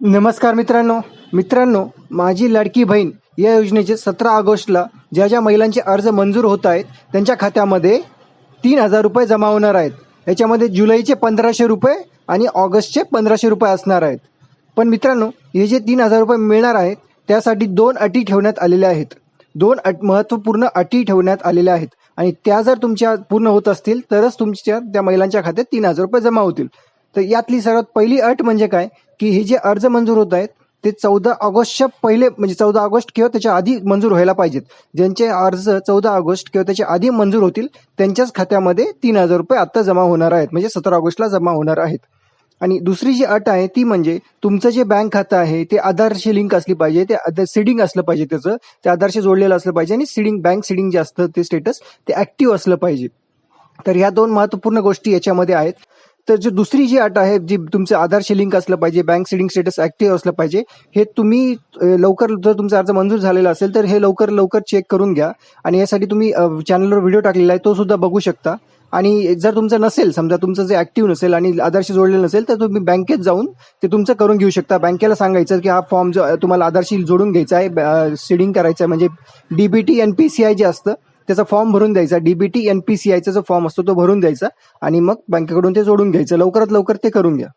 नमस्कार मित्रांनो. मित्रांनो माझी लाडकी बहीण या योजनेचे सतरा ऑगस्टला ज्या ज्या महिलांचे अर्ज मंजूर होत आहेत त्यांच्या खात्यामध्ये तीन हजार रुपये जमा होणार आहेत. याच्यामध्ये जुलैचे पंधराशे रुपये आणि ऑगस्टचे पंधराशे रुपये असणार आहेत. पण मित्रांनो हे जे तीन हजार रुपये मिळणार आहेत त्यासाठी दोन अटी ठेवण्यात आलेल्या आहेत. दोन अट महत्त्वपूर्ण अटी ठेवण्यात आलेल्या आहेत. आणि त्या जर तुमच्या पूर्ण होत असतील तरच तुमच्या त्या महिलांच्या खात्यात तीन हजार रुपये जमा होतील. तर यातली सर्वात पहिली अट म्हणजे काय? की हे जे अर्ज मंजूर होत आहेत ते चौदा ऑगस्टच्या पहिले म्हणजे चौदा ऑगस्ट किंवा त्याच्या आधी मंजूर व्हायला पाहिजेत. ज्यांचे अर्ज चौदा ऑगस्ट किंवा त्याच्या आधी मंजूर होतील त्यांच्याच खात्यामध्ये तीन हजार रुपये आत्ता जमा होणार आहेत म्हणजे सतरा ऑगस्टला जमा होणार आहेत. आणि दुसरी जी अट आहे ती म्हणजे तुमचं जे बँक खातं आहे ते आधारशी लिंक असली पाहिजे ते सिडिंग असलं पाहिजे त्याचं ते आधारशी जोडलेलं असलं पाहिजे आणि सिडिंग बँक सिडिंग जे असतं ते स्टेटस ते ऍक्टिव्ह असलं पाहिजे. तर ह्या दोन महत्त्वपूर्ण गोष्टी याच्यामध्ये आहेत. तर जी दुसरी जी अट आहे जी तुमचं आधारशी लिंक असलं पाहिजे बँक सिडिंग स्टेटस ऍक्टिव्ह असलं पाहिजे हे तुम्ही लवकर जर तुमचा अर्ज मंजूर झालेला असेल तर हे लवकर लवकर चेक करून घ्या. आणि यासाठी तुम्ही चॅनलवर व्हिडिओ टाकलेला आहे तो सुद्धा बघू शकता. आणि जर तुमचं नसेल समजा तुमचं जे ऍक्टिव्ह नसेल आणि आधारशी जोडलेलं नसेल तर तुम्ही बँकेत जाऊन ते तुमचं करून घेऊ शकता. बँकेला सांगायचं की हा फॉर्म जो तुम्हाला आधारशी जोडून घ्यायचा आहे सिडिंग करायचं आहे म्हणजे डीबीटी एनपीसीआय जे असतं त्याचा फॉर्म भरून द्यायचा. डीबीटी एनपीसीआयचा जो फॉर्म असतो तो भरून द्यायचा. आणि मग बँकेकडून ते जोडून घ्यायचं. लवकरात लवकर ते करून घ्या.